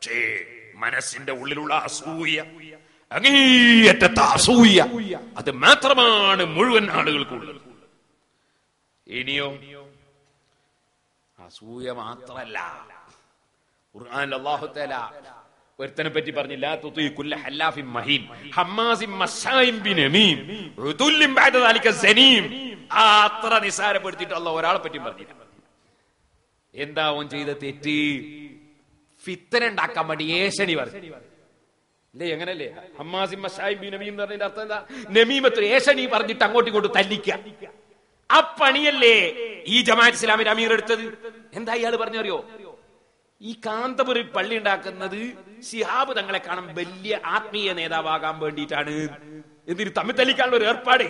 പക്ഷേ മനസ്സിന്റെ ഉള്ളിലുള്ള അസൂയ അങ്ങേയറ്റത്തെ അസൂയ അത് മാത്രമാണ് മുഴുവൻ ആളുകൾക്കുള്ളത്. ഇനിയോ? അസൂയ മാത്രല്ല ഖുർആനിൽ അല്ലാഹു തആല ഒരുത്തനെ പറ്റി പറഞ്ഞില്ല അത്ര നിസാരപ്പെടുത്തിയിട്ട് അല്ലാഹു ഒരാളെ പറ്റി പറഞ്ഞില്ല. എന്താവും ചെയ്ത തെറ്റ്? ഫിത്തന ഉണ്ടാക്കാൻ വേണ്ടി ഏഷണി പറഞ്ഞു അല്ലേ എങ്ങനല്ലേ ഹമ്മാസിം മഷായിബി ബിനമീം എന്ന് പറഞ്ഞതിന്റെ അർത്ഥം എന്താ? നമീമത്ത് ഏഷണി പറഞ്ഞിട്ട് അങ്ങോട്ടും ഇങ്ങോട്ടും തല്ലിക്ക ആ പണിയല്ലേ ഈ ജമാഅത്ത് ഇസ്ലാമിന്റെ അമീർ എടുത്തത്? എന്താ ഇയാൾ പറഞ്ഞറിയോ? ഈ കാന്തപുരി പള്ളി ഉണ്ടാക്കുന്നത് ശിഹാബ് തങ്ങളെ കാണാൻ വലിയ ആത്മീയ നേതാവാകാൻ വേണ്ടിയിട്ടാണ്. എന്തിന് തമ്മിൽ തല്ലിക്കാനുള്ള ഒരു ഏർപ്പാട്?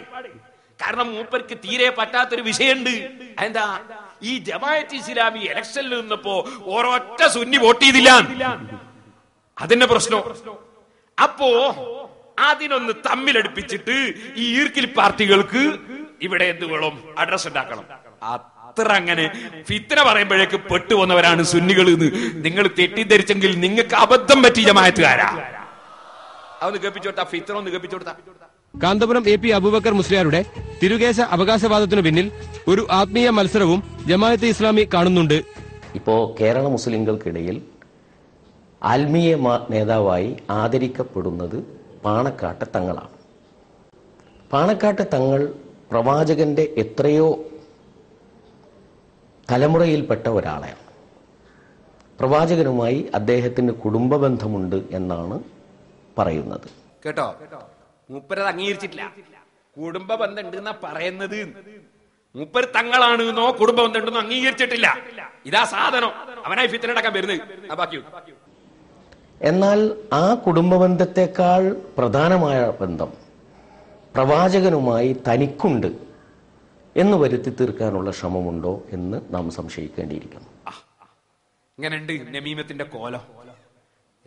കാരണം മൂപ്പർക്ക് തീരെ പറ്റാത്തൊരു വിഷയമുണ്ട്. എന്താ ഈ ജമായത്ത് ഇസ്ലാമി ഇലക്ഷനിൽ നിന്നപ്പോ ഒരൊറ്റ സുന്നി വോട്ട് ചെയ്തില്ല. അതിന്റെ പ്രശ്നം. അപ്പോ അതിനൊന്ന് തമ്മിലടുപ്പിച്ചിട്ട് ഈ ഈർക്കിൽ പാർട്ടികൾക്ക് ഇവിടെ എന്ത് അഡ്രസ് ഉണ്ടാക്കണം. അത്ര അങ്ങനെ ഫിത്തന പറയുമ്പോഴേക്ക് പെട്ടുവന്നവരാണ് സുന്നികൾ എന്ന്. നിങ്ങൾ തെറ്റിദ്ധരിച്ചെങ്കിൽ നിങ്ങൾക്ക് അബദ്ധം പറ്റി ജമായത്തുകാരാ അതൊന്ന് കേൾപ്പിച്ചോട്ടാ ഫിത്തന ഒന്ന് കേൾപ്പിച്ചോട്ടാ കാന്തപുരം എ പി അബൂബക്കർ മുസ്ലിയാരുടെ തിരുകേശ അവകാശവാദത്തിനു പിന്നിൽ ഒരു ആത്മീയ മത്സരവും ജമാഅത്ത് ഇസ്ലാമി കാണുന്നുണ്ട്. ഇപ്പോ കേരള മുസ്ലിങ്ങൾക്കിടയിൽ ആത്മീയ നേതാവായി ആദരിക്കപ്പെടുന്നത് പാണക്കാട്ട് തങ്ങളാണ്. പാണക്കാട്ട് തങ്ങൾ പ്രവാചകന്റെ എത്രയോ തലമുറയിൽപ്പെട്ട ഒരാളാണ് പ്രവാചകനുമായി അദ്ദേഹത്തിന് കുടുംബ ബന്ധമുണ്ട് എന്നാണ് പറയുന്നത്. കേട്ടോ? മൂപ്പരത് അംഗീകരിച്ചിട്ടില്ല. കുടുംബ ബന്ധം ഉണ്ടെന്നാ പറയുന്നത്. മൂപ്പര് തങ്ങളാണ് എന്നോ കുടുംബ ബന്ധം ഉണ്ടെന്നോ അംഗീകരിച്ചിട്ടില്ല. ഇതാ സാധനം. അവനായി ഫിത്തന അടക്കാൻ വരുന്നത്. ബാക്കി എന്നാൽ ആ കുടുംബ ബന്ധത്തെക്കാൾ പ്രധാനമായ ബന്ധം പ്രവാചകനുമായി തനിക്കുണ്ട് എന്ന് വരുത്തി തീർക്കാനുള്ള ശ്രമമുണ്ടോ എന്ന് നാം സംശയിക്കേണ്ടിയിരിക്കുന്നു. ഇങ്ങനെയുണ്ട് നമീമത്തിന്റെ കോലം.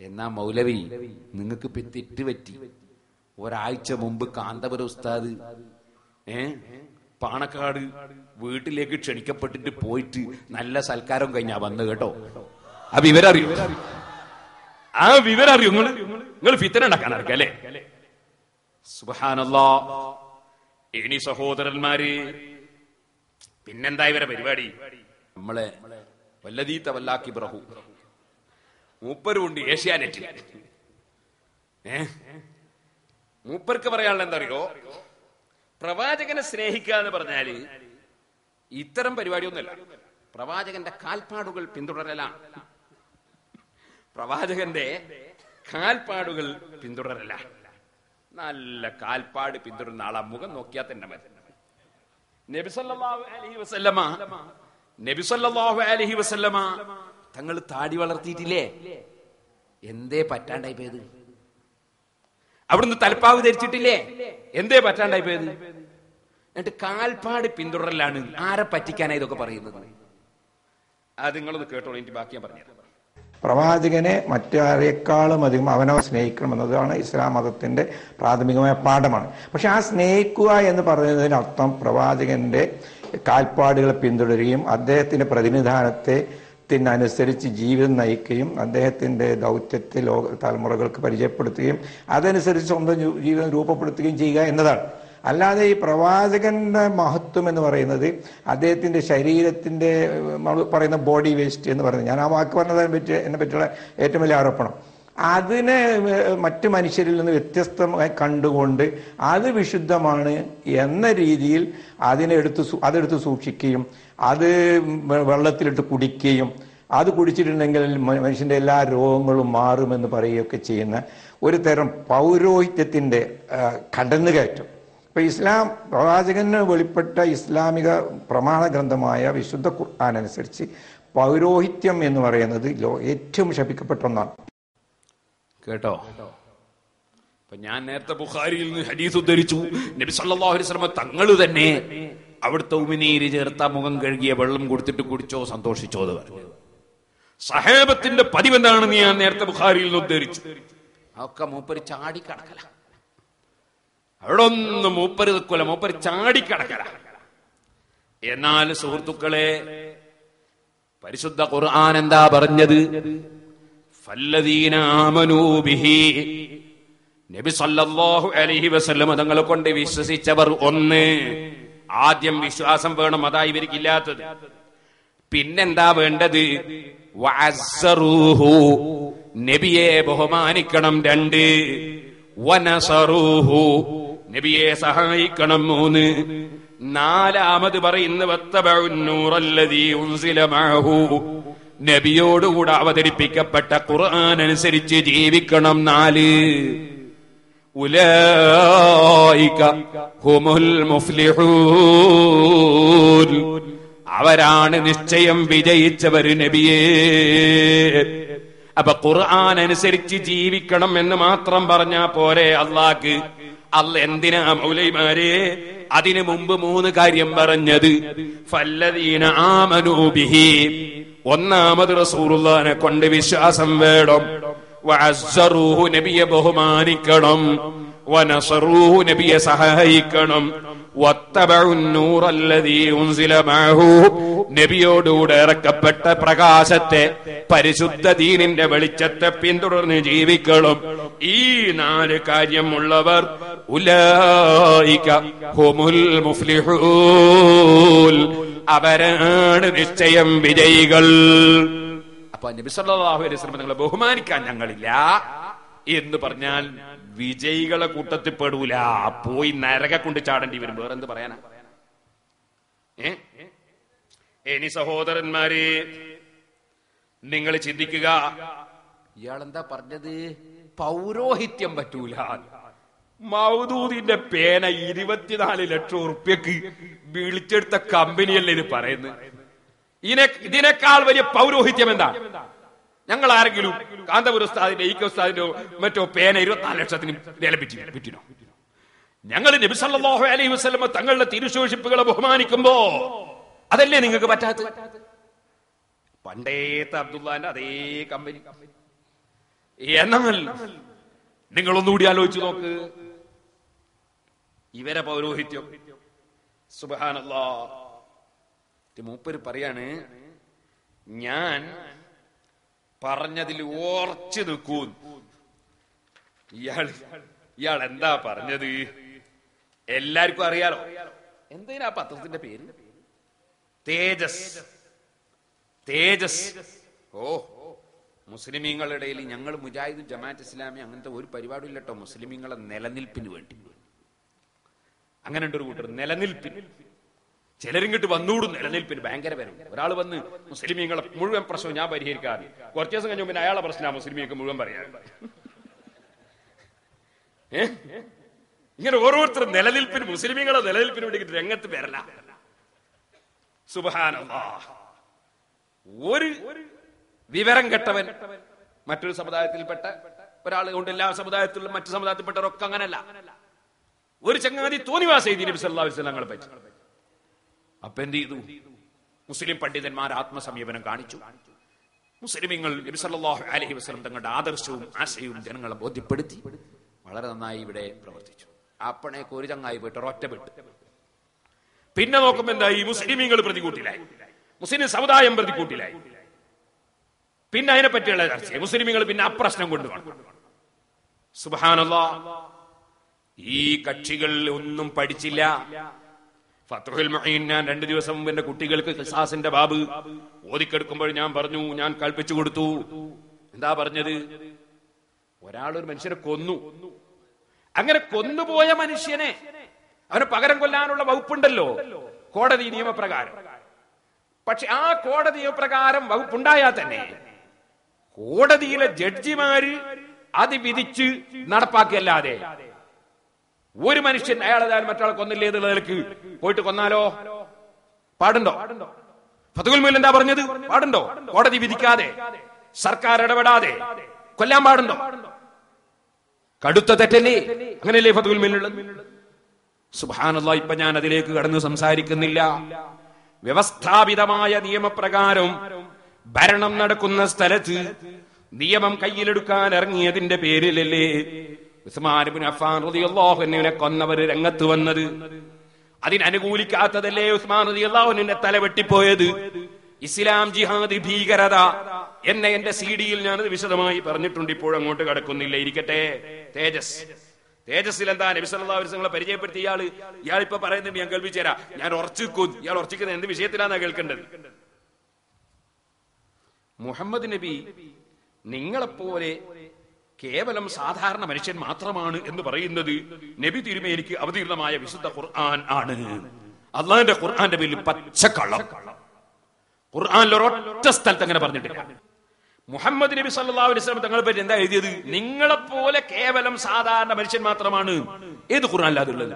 എന്നാ മൗലവി നിങ്ങൾക്ക് തെറ്റ് പറ്റി. ഒരാഴ്ച മുമ്പ് കാന്തപുര ഉസ്താദ് ഏ പാണക്കാട് വീട്ടിലേക്ക് ക്ഷണിക്കപ്പെട്ടിട്ട് പോയിട്ട് നല്ല സൽക്കാരം കഴിഞ്ഞാ വന്ന് കേട്ടോ. ആ വിവരം അറിയോ ആ വിവരം അറിയോ നിങ്ങൾ നിങ്ങൾ ഫിത്തന ഉണ്ടാക്കാൻ സുബഹാനല്ലാ. ഇനി സഹോദരന്മാര് പിന്നെന്താ ഇവരെ പരിപാടി? നമ്മളെ വല്ലതീത്ത വല്ലാക്കി ബ്രഹു. മൂപ്പരുണ്ട് ഏഷ്യാനെറ്റിൽ ഏ? മൂപ്പർക്ക് പറയാനുള്ള എന്താ അറിയോ പ്രവാചകനെ സ്നേഹിക്കുക എന്ന് പറഞ്ഞാൽ ഇത്തരം പരിപാടിയൊന്നുമല്ല. പ്രവാചകന്റെ കാൽപ്പാടുകൾ പിന്തുടരലാണ്. പ്രവാചകന്റെ കാൽപ്പാടുകൾ പിന്തുടരല നല്ല കാൽപ്പാട് പിന്തുടരുന്ന ആളാ. മുഖം നോക്കിയാൽ തന്നെ മതി. അലൈഹി വസല്ലമ വസല്ലമ തങ്ങൾ താടി വളർത്തിയിട്ടില്ലേ? എന്തേ പറ്റാണ്ടായി പോയത്? അവിടുന്ന് തലപ്പാവ് ധരിച്ചിട്ടില്ലേ? എന്തേ പറ്റാണ്ടായി പോയത്? എന്നിട്ട് കാൽപ്പാട് പിന്തുടരലാണ് ആരെ പറ്റിക്കാനാ ഇതൊക്കെ പറയുന്നത്. അത് നിങ്ങളൊന്ന് കേട്ടോളൂ എനിക്ക് ബാക്കി ഞാൻ പറഞ്ഞുതരാം. പ്രവാചകനെ മറ്റാരെക്കാളും അധികം അവനവ സ്നേഹിക്കണം എന്നതാണ് ഇസ്ലാം മതത്തിന്റെ പ്രാഥമികമായ പാഠമാണ്. പക്ഷെ ആ സ്നേഹിക്കുക എന്ന് പറയുന്നതിനർത്ഥം പ്രവാചകന്റെ കാൽപ്പാടുകളെ പിന്തുടരുകയും അദ്ദേഹത്തിന്റെ പ്രതിനിധാനത്തെ ത്തിനനുസരിച്ച് ജീവിതം നയിക്കുകയും അദ്ദേഹത്തിന്റെ ദൗത്യത്തെ ലോക തലമുറകൾക്ക് പരിചയപ്പെടുത്തുകയും അതനുസരിച്ച് സ്വന്തം ജീവിതം രൂപപ്പെടുത്തുകയും ചെയ്യുക എന്നതാണ്. അല്ലാതെ ഈ പ്രവാചകന്റെ മഹത്വം എന്ന് പറയുന്നത് അദ്ദേഹത്തിന്റെ ശരീരത്തിന്റെ പറയുന്ന ബോഡി വേസ്റ്റ് എന്ന് പറയുന്നത്. ഞാൻ ആ വാക്ക് പറഞ്ഞതിനെ പറ്റി എന്നെ പറ്റിയുള്ള ഏറ്റവും വലിയ ആരോപണം. അതിനെ മറ്റു മനുഷ്യരിൽ നിന്ന് വ്യത്യസ്തമായി കണ്ടുകൊണ്ട് അത് വിശുദ്ധമാണ് എന്ന രീതിയിൽ അതിനെ എടുത്ത് അതെടുത്ത് സൂക്ഷിക്കുകയും അത് വെള്ളത്തിലിട്ട് കുടിക്കുകയും അത് കുടിച്ചിട്ടുണ്ടെങ്കിൽ മനുഷ്യന്റെ എല്ലാ രോഗങ്ങളും മാറുമെന്ന് പറയുകയൊക്കെ ചെയ്യുന്ന ഒരു തരം പൗരോഹിത്യത്തിന്റെ കടന്നുകയറ്റം. ഇപ്പൊ ഇസ്ലാം പ്രവാചകന് വെളിപ്പെട്ട ഇസ്ലാമിക പ്രമാണ ഗ്രന്ഥമായ വിശുദ്ധ ഖുർആൻ അനുസരിച്ച് പൗരോഹിത്യം എന്ന് പറയുന്നത് ഏറ്റവും ശപിക്കപ്പെട്ട ഒന്നാണ്. കേട്ടോ? അപ്പൊ ഞാൻ നേരത്തെ ബുഖാരിയിൽ നിന്ന് ഹദീസ് ഉദ്ധരിച്ചു. നബി സല്ലല്ലാഹു അലൈഹി തങ്ങൾ തന്നെ അവിടുത്തെ ഉമിനീര് ചേർത്ത മുഖം കഴുകിയ വെള്ളം കൊടുത്തിട്ട് കുടിച്ചോ സന്തോഷിച്ചോ എന്ന് പറഞ്ഞു. സഹേബത്തിന്റെ പതിവെന്താണെന്ന് ഞാൻ നേരത്തെ ബുഖാരിയിൽ നിന്ന് ഉദ്ധരിച്ചു. ഒക്കെ മൂപ്പര് ചാടിക്കടക്കല അവിടെ ഒന്ന് മൂപ്പര് നിൽക്കൂല. മൂപ്പര് ചാടിക്കടക്കല എന്നാൽ സുഹൃത്തുക്കളെ പരിശുദ്ധ ഖുർആൻ എന്താ പറഞ്ഞത്? നബി സല്ലല്ലാഹു അലൈഹി തങ്ങളെ കൊണ്ട് വിശ്വസിച്ചവർ ഒന്ന്. ആദ്യം വിശ്വാസം വേണം അതാ ഇവർക്കില്ലാത്തത് പിന്നെന്താ വേണ്ടത്? നബിയെ ബഹുമാനിക്കണം രണ്ട്. വനസറൂഹു. നബിയെ സഹായിക്കണം മൂന്ന്. നാലാമത് പറയുന്നു നബിയോടുകൂടെ അവതരിപ്പിക്കപ്പെട്ട ഖുർആൻ അനുസരിച്ച് ജീവിക്കണം നാല്. ഉലൈക അവരാണ് നിശ്ചയം വിജയിച്ചവര് നബിയേ. അപ്പൊ ഖുർആൻ അനുസരിച്ച് ജീവിക്കണം എന്ന് മാത്രം പറഞ്ഞാ പോരെ അള്ളാക്ക് അല്ല എന്തിനാ മൗലൈമാരെ? അതിനു മുമ്പ് മൂന്ന് കാര്യം പറഞ്ഞത്. ഫല്ലദീന ആമനൂ ബിഹി. ഒന്നാമത് റസൂലുള്ളാനെ കൊണ്ട് വിശ്വാസം വേണം. വഅസ്സറൂഹു നബിയെ ബഹുമാനിക്കണം. വനസറൂഹു നബിയെ സഹായിക്കണം. നബിയോടുകൂടെ ഇറക്കപ്പെട്ട പ്രകാശത്തെ പരിശുദ്ധ ദീനിന്റെ വെളിച്ചത്തെ പിന്തുടർന്ന് ജീവിക്കണം. ഈ നാല് കാര്യമുള്ളവർ ഉലായിക ഹുമുൽ മുഫ്ലിഹൂൽ അവരാണ് നിശ്ചയം വിജയികൾ. അപ്പൊ നബി സല്ലല്ലാഹു അലൈഹി ബഹുമാനിക്കാൻ ഞങ്ങളില്ല. എന്ന് പറഞ്ഞാൽ വിജയികളെ കൂട്ടത്തിൽ പെടൂല. പോയി നരക കൊണ്ട് ചാടേണ്ടി വരും. വേറെന്ത് പറയാനാ? ഏ? ഇനി സഹോദരന്മാരെ നിങ്ങൾ ചിന്തിക്കുക ഇയാളെന്താ പറഞ്ഞത്? പൗരോഹിത്യം പറ്റൂല. മൗദൂദിന്റെ പേന ഇരുപത്തിനാല് ലക്ഷം ഉറുപ്യക്ക് വിളിച്ചെടുത്ത കമ്പനിയല്ലേ ഇത് പറയുന്നത്? ഇതിനെ ഇതിനേക്കാൾ വലിയ പൗരോഹിത്യം എന്താ? ഞങ്ങൾ ആരെങ്കിലും കാന്തപുര ഉസ്താദിന്റെ ഈക്ക ഉസ്താദിന്റെ മറ്റോ പേന ഇരുപത്തിനാല് ലക്ഷത്തിന് വില പിറ്റിനോ ഞങ്ങൾ നബിസല്ലാഹു അലൈഹി വസ്ലമ തങ്ങളുടെ തിരുശോഷിപ്പുകളെ ബഹുമാനിക്കുമ്പോ അതല്ലേ നിങ്ങൾക്ക് പറ്റാത്ത പണ്ടേത്തെ അബ്ദുല്ലാന്റെ അതേ കമ്പനി. എന്നാൽ നിങ്ങളൊന്നുകൂടി ആലോചിച്ചു നോക്ക്. ഇവരെ പൗരോഹിത്യം. സുബഹാനല്ലാ. മൂപ്പര് പറയാണ് ഞാൻ പറഞ്ഞതിൽ ഓർച്ചു നിൽക്കൂ ഇയാൾ ഇയാൾ എന്താ പറഞ്ഞത്? എല്ലാവർക്കും അറിയാലോ. എന്തിനാ പത്രത്തിന്റെ പേര്? തേജസ്. തേജസ്. ഓ മുസ്ലിമീങ്ങളുടെ ഇടയിൽ ഞങ്ങൾ മുജാഹിദ് ജമാഅത്ത് ഇസ്ലാമി അങ്ങനത്തെ ഒരു പരിപാടിയില്ലട്ടോ മുസ്ലിമീങ്ങളെ നിലനിൽപ്പിന് വേണ്ടി. അങ്ങനെ ഉണ്ട് ഒരു കൂട്ടർ. നിലനിൽപ്പിന്. ചിലരിങ്ങോട്ട് വന്നൂടും നിലനിൽപ്പിന്. ഭയങ്കര വരും ഒരാൾ വന്ന് മുസ്ലിമീങ്ങളെ മുഴുവൻ പ്രശ്നം ഞാൻ പരിഹരിക്കാറ്. കുറച്ച് ദിവസം കഴിഞ്ഞ പിന്നെ അയാളെ പ്രശ്നം മുസ്ലിമീങ്ങൾക്ക് മുഴുവൻ പറയാൻ? ഇങ്ങനെ ഓരോരുത്തരും നിലനിൽപ്പിന് മുസ്ലിമീങ്ങളെ നിലനിൽപ്പിന് വേണ്ടി രംഗത്ത് വരല. സുബഹാനല്ലാ. ഒരു വിവരം കെട്ടവൻ മറ്റൊരു സമുദായത്തിൽപ്പെട്ട ഒരാൾ കൊണ്ട് എല്ലാ സമുദായത്തിലും മറ്റു സമുദായത്തിൽപ്പെട്ടവരൊക്കെ അങ്ങനല്ല. ഒരു ചങ്ങാതി തോന്നിവാസ ചെയ്തി നബി അലൈഹി വസല്ലം പറ്റി അപ്പൊ എന്ത് ചെയ്തു? മുസ്ലിം പണ്ഡിതന്മാർ ആത്മസമീപനം കാണിച്ചു. മുസ്ലിമീങ്ങൾ നബി സല്ലാഹു അലഹി വസ്ലം തങ്ങളുടെ ആദർശവും ആശയവും ജനങ്ങളെ ബോധ്യപ്പെടുത്തി വളരെ നന്നായി ഇവിടെ പ്രവർത്തിച്ചു. അപ്പണേക്ക് ഒരു ചങ്ങായി പോയിട്ട് ഒറ്റപ്പെട്ടു പിന്നെ നോക്കുമ്പോ എന്തായി? മുസ്ലിമീങ്ങൾ പ്രതികൂട്ടിലായി. മുസ്ലിം സമുദായം പ്രതികൂട്ടിലായി. പിന്നെ അതിനെ പറ്റിയുള്ള ചർച്ച. മുസ്ലിമീങ്ങൾ പിന്നെ അപ്രശ്നം കൊണ്ടുപോകണം. സുബാനല്ലാ ഈ കക്ഷികൾ ഒന്നും പഠിച്ചില്ല. ഫത്തുഹുൽ മുഈൻ ഞാൻ രണ്ടു ദിവസം മുമ്പ് എന്റെ കുട്ടികൾക്ക് ഖിസാസിന്റെ ബാബ് ഓതിക്കെടുക്കുമ്പോൾ ഞാൻ പറഞ്ഞു ഞാൻ കൽപ്പിച്ചു കൊടുത്തു. എന്താ പറഞ്ഞത്? ഒരാൾ ഒരു മനുഷ്യനെ കൊന്നു. അങ്ങനെ കൊന്നുപോയ മനുഷ്യനെ അവന് പകരം കൊല്ലാനുള്ള വകുപ്പുണ്ടല്ലോ കോടതി നിയമപ്രകാരം. പക്ഷെ ആ കോടതി നിയമപ്രകാരം വകുപ്പുണ്ടായാൽ തന്നെ കോടതിയിലെ ജഡ്ജിമാര് അത് വിധിച്ച് നടപ്പാക്കിയല്ലാതെ ഒരു മനുഷ്യൻ അയാൾ ഏതായാലും മറ്റാളെ കൊന്നില്ലേ എന്നുള്ള നിലയ്ക്ക് പോയിട്ട് കൊന്നാലോ? പാടുണ്ടോ? ഫതുൽ എന്താ പറഞ്ഞത്? പാടുണ്ടോ? കോടതി വിധിക്കാതെ സർക്കാർ ഇടപെടാതെ കൊല്ലാൻ പാടുണ്ടോ? കടുത്ത തെറ്റല്ലേ? അങ്ങനെയല്ലേ ഫതുൽ മുല്ലുള്ളത് ഇപ്പൊ ഞാൻ അതിലേക്ക് കടന്ന് സംസാരിക്കുന്നില്ല. വ്യവസ്ഥാപിതമായ നിയമപ്രകാരം ഭരണം നടക്കുന്ന സ്ഥലത്ത് നിയമം കയ്യിലെടുക്കാൻ ഇറങ്ങിയതിന്റെ പേരിലല്ലേ രംഗത്ത് വന്നത്. അതിനനുകൂലിക്കാത്തതല്ലേ ഉസ്മാൻ റളിയല്ലാഹു അൻഹുവിന്റെ തല വെട്ടിപ്പോയത്? ഇസ്ലാം ജിഹാദ് ഭീകരത. എന്നെ എന്റെ സി ഡിയിൽ ഞാനത് വിശദമായി പറഞ്ഞിട്ടുണ്ട് ഇപ്പോൾ അങ്ങോട്ട് കടക്കുന്നില്ല. ഇരിക്കട്ടെ. തേജസ്. തേജസ്സിൽ എന്താ? നബി സല്ലല്ലാഹു അലൈഹി വസല്ലം പരിചയപ്പെടുത്തി ഇയാൾ ഇപ്പൊ പറയുന്നത് ഞാൻ കേൾപ്പിച്ചു തരാം. ഞാൻ ഉറച്ചിക്കും ഇയാൾ ഉറച്ചിക്കുന്നത് എന്ത് വിഷയത്തിലാന്നാ കേൾക്കേണ്ടത്? മുഹമ്മദ് നബി നിങ്ങളെപ്പോലെ കേവലം സാധാരണ മനുഷ്യൻ മാത്രമാണ് എന്ന് പറയുന്നത് നബി തിരുമേനിക്ക് അവതീർണമായ വിശുദ്ധ ഖുർആൻ ആണ്. അള്ളാഹിന്റെ ഖുർആന്റെ പേരിൽ പച്ചക്കള്ളം. ഖുർആനിൽ ഒരൊറ്റ സ്ഥലത്ത് അങ്ങനെ പറഞ്ഞിട്ടില്ല മുഹമ്മദ് നബി സല്ലല്ലാഹു അലൈഹി തങ്ങളെ പറ്റി എന്താ എഴുതിയത്? നിങ്ങളെ പോലെ കേവലം സാധാരണ മനുഷ്യൻ മാത്രമാണ്. ഏത് ഖുർആാനില്ലാതുള്ളത്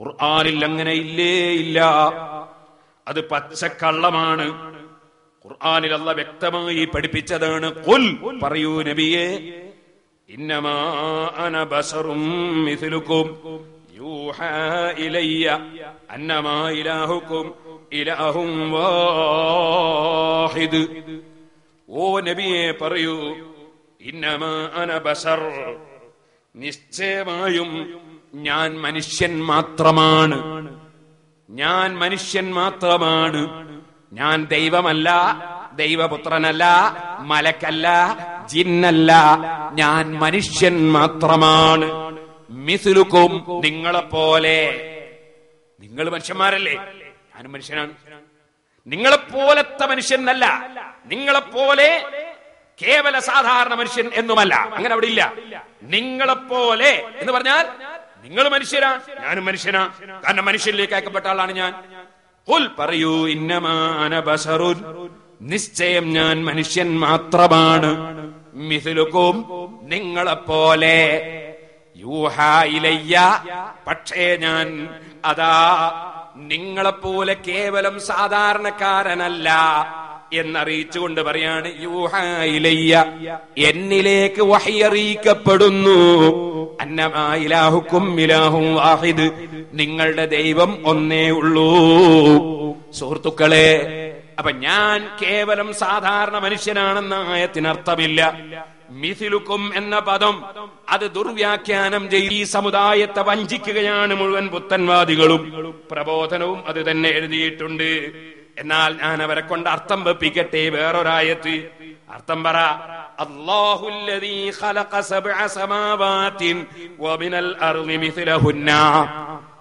ഖുർആാനിൽ അങ്ങനെ ഇല്ലേ ഇല്ല. അത് പച്ചക്കള്ളമാണ്. ഖുർആനിൽ അല്ല വ്യക്തമായി പഠിപ്പിച്ചതാണ്. ഖുൽ പറയൂ നബിയെ. ഓ നബിയെ പറയൂ ഇന്നമാ അന നിശ്ചയമായും ഞാൻ മനുഷ്യൻ മാത്രമാണ്. ഞാൻ മനുഷ്യൻ മാത്രമാണ്. ഞാൻ ദൈവമല്ല ദൈവപുത്രനല്ല മലക്കല്ല ജിന്നല്ല. ഞാൻ മനുഷ്യൻ മാത്രമാണ്. മിസുലുക്കും നിങ്ങളെപ്പോലെ. നിങ്ങൾ മനുഷ്യന്മാരല്ലേ? ഞാനും മനുഷ്യനാണ്. നിങ്ങളെപ്പോലത്തെ മനുഷ്യനല്ല. നിങ്ങളെപ്പോലെ കേവല സാധാരണ മനുഷ്യൻ എന്നുമല്ല. അങ്ങനെ അവിടെ ഇല്ല. നിങ്ങളെപ്പോലെ എന്ന് പറഞ്ഞാൽ നിങ്ങൾ മനുഷ്യരാ ഞാനും മനുഷ്യനാ. കാരണം മനുഷ്യനിലേക്ക് അയക്കപ്പെട്ട ആളാണ് ഞാൻ. പറയൂ ഇന്നമാന ബശറുൻ നിശ്ചയം ഞാൻ മനുഷ്യൻ മാത്രമാണ്. മിഥുലുക്കും നിങ്ങളെപ്പോലെ. യൂഹായിലയ്യ പക്ഷേ ഞാൻ അതാ നിങ്ങളെപ്പോലെ കേവലം സാധാരണക്കാരനല്ല. എന്നറിയിച്ചുകൊണ്ട് പറയാണ് യൂഹായിലയ്യ എന്നിലേക്ക് വഹിയറിയിക്കപ്പെടുന്നു. അന്നമായിലാഹുക്കും ഇലാഹും വാഹിദ് നിങ്ങളുടെ ദൈവം ഒന്നേ ഉള്ളൂ. സുഹൃത്തുക്കളെ അപ്പൊ ഞാൻ കേവലം സാധാരണ മനുഷ്യനാണെന്ന ആയത്തിനർത്ഥമില്ല. മിഥിലുക്കും എന്ന പദം അത് ദുർവ്യാഖ്യാനം ചെയ്ത് ഈ സമുദായത്തെ വഞ്ചിക്കുകയാണ് മുഴുവൻ പുത്തൻവാദികളും. പ്രബോധനവും അത് തന്നെ എഴുതിയിട്ടുണ്ട്. എന്നാൽ ഞാൻ അവരെ കൊണ്ട് അർത്ഥം വെപ്പിക്കട്ടെ വേറൊരായത്ത്. അർത്ഥം പറ അള്ളാഹു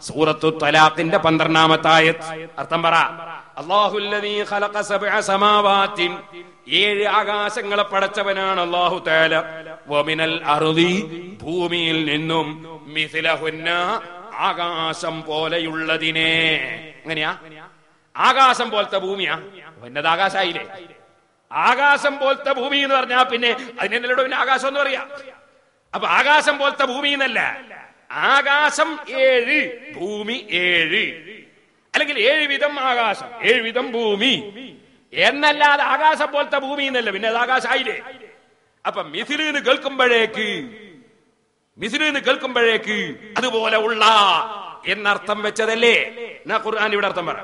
സൂറത്തു തലാഖിന്റെ പന്ത്രണ്ടാമത്തായ അർത്ഥം പറ സമാവാതിൻ ഏഴ് ആകാശങ്ങളെ പടച്ചവനാണ് അള്ളാഹു തേല വമിനൽ അറുതി ഭൂമിയിൽ നിന്നും മിഥിലഹുന്ന ആകാശം പോലെയുള്ളതിനെ. എങ്ങനെയാ? ആകാശം പോലത്തെ ഭൂമിയാ. എന്നത് ആകാശായില്ലേ? ആകാശം പോലത്തെ ഭൂമി എന്ന് പറഞ്ഞാൽ പിന്നെ അതിനെ അതിനെന്നല്ലോ പിന്നെ ആകാശം എന്ന് പറയാ. അപ്പൊ ആകാശം പോലത്തെ ഭൂമി എന്നല്ല. ആകാശം ഏഴ് ഭൂമി ഏഴ്. അല്ലെങ്കിൽ ഏഴ് വിധം ആകാശം ഏഴ് വിധം ഭൂമി. എന്നല്ലാതെ ആകാശം പോലത്തെ ഭൂമി എന്നല്ല. പിന്നെ അത് ആകാശായില്ലേ? അപ്പൊ മിഥിലിന്ന് കേൾക്കുമ്പോഴേക്ക് മിഥിലിന്ന് കേൾക്കുമ്പോഴേക്ക് അതുപോലെ ഉള്ള എന്നർത്ഥം വെച്ചതല്ലേ? എന്നാ ഖുർആൻ ഇവിടെ അർത്ഥം പറ.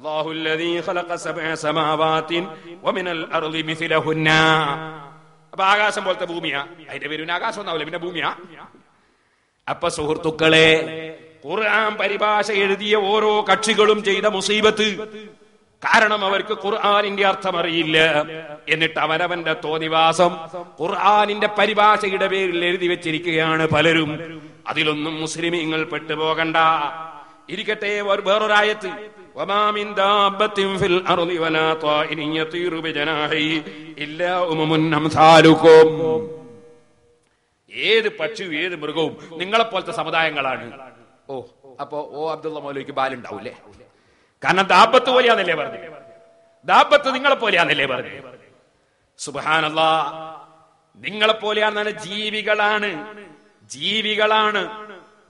الله الذي خلق سبع سماوات ومن الارض مثلهن അപ്പൊ ആകാശം പോലത്തെ ഭൂമിയാ അതിന്റെ പേര് പിന്നെ ആകാശം ഒന്നാവില്ല പിന്നെ ഭൂമിയാ അപ്പൊ സുഹൃത്തുക്കളെ ഖുർആൻ പരിഭാഷ എഴുതിയ ഓരോ കക്ഷികളും ചെയ്ത മുസീബത്ത് കാരണം അവർക്ക് ഖുർആാനിന്റെ അർത്ഥം അറിയില്ല എന്നിട്ട് അവനവന്റെ തോന്നിവാസം ഖുർആാനിന്റെ പരിഭാഷയുടെ പേരിൽ എഴുതി വെച്ചിരിക്കുകയാണ് പലരും അതിലൊന്നും മുസ്ലിമീങ്ങൾ പെട്ടുപോകണ്ട ഇരിക്കട്ടെ ഒരു- വേറൊരായത്ത് وما من دابة في الأرض ولا طائر يطير بجناحيه إلا أمم أمثالكم ഏത് പക്ഷിയും ഏത് മൃഗവും നിങ്ങളെ പോലത്തെ സമുദായങ്ങളാണ് ഓ അപ്പോ ഓ അബ്ദുള്ള മൗലവിക്ക് ബാലുണ്ടാവൂലേ കാരണം ദാബത്ത് പോലെയാന്നല്ലേ പറഞ്ഞു ദാബത്ത് നിങ്ങളെ പോലെയാന്നല്ലേ പറഞ്ഞു സുബാനല്ല നിങ്ങളെ പോലെയാണെന്ന് ജീവികളാണ് ജീവികളാണ്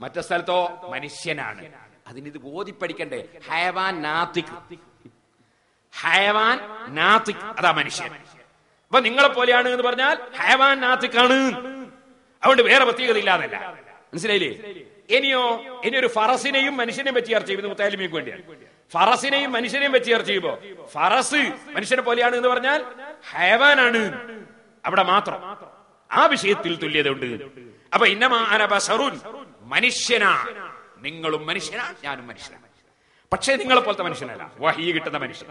മറ്റേ സ്ഥലത്തോ മനുഷ്യനാണ് അതിനിത് ബോധിപ്പടിക്കണ്ടേ? ഹയവാൻ നാത്തിക്. ഹയവാൻ നാത്തിക്. അതാ മനുഷ്യൻ. അപ്പൊ നിങ്ങളെ പോലെയാണ് എന്ന് പറഞ്ഞാൽ ഹയവാൻ നാത്തിക്കാണ്. അതുകൊണ്ട് വേറെ പ്രത്യേകത ഇല്ലാതല്ല. മനസ്സിലായില്ലേ? ഇനിയോ ഇനി ഒരു ഫറസിനെയും മനുഷ്യനെയും വെച്ച് ചർച്ച ചെയ്യുന്നത് മുത്താലിമിക്ക് വേണ്ടിയാണ് ഫറസിനെയും മനുഷ്യനെയും വെച്ച് ചർച്ച ചെയ്യുമ്പോ ഫറസ് മനുഷ്യനെ പോലെയാണ് എന്ന് പറഞ്ഞാൽ ഹയവാനാണ്. അവിടെ മാത്രം. ആ വിഷയത്തിൽ തുല്യത ഉണ്ട് അപ്പൊ ഇന്നമാ മനുഷ്യനാ. നിങ്ങളും മനുഷ്യനാണ് ഞാനും മനുഷ്യനാണ് പക്ഷേ നിങ്ങളെ പോലത്തെ മനുഷ്യനല്ല. വഹി കിട്ടുന്ന മനുഷ്യൻ.